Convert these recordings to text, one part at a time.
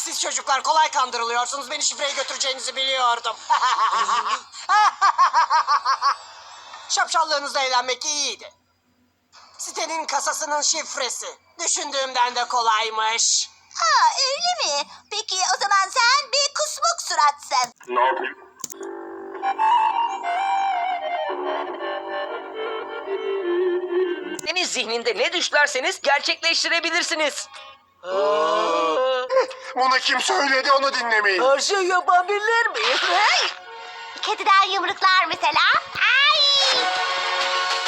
siz çocuklar kolay kandırılıyorsunuz. Beni şifreye götüreceğinizi biliyordum. Şapşallığınızla eğlenmek iyiydi. Sitenin kasasının şifresi. Düşündüğümden de kolaymış. Ha öyle mi? Peki o zaman sen bir kusmuk suratsın. Ne yapayım? Deniz zihninde ne düşlerseniz gerçekleştirebilirsiniz. Buna kim söyledi onu dinlemeyin. Her şey yapabilir miyiz? Hey! Kediden yumruklar mesela. Ay!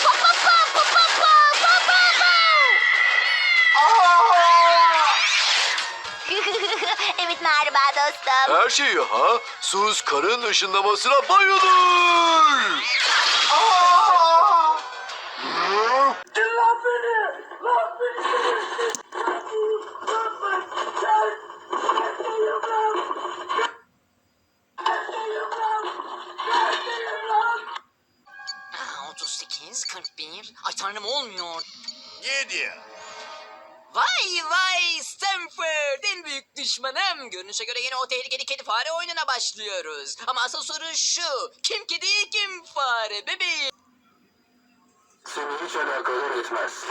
Po po po po po po po po po. evet merhaba dostum. Her şeyi ha? Sus karın ışınlamasına bayılır. Ah, 38, 41. Ay tanrım olmuyor. Yedi. Vay vay Stanford en büyük düşmanım. Görünüşe göre yine o tehlikeli kedi fare oyununa başlıyoruz. Ama asıl soru şu. Kim kedi kim fare bebeğim? Seni hiç alakadar etmez.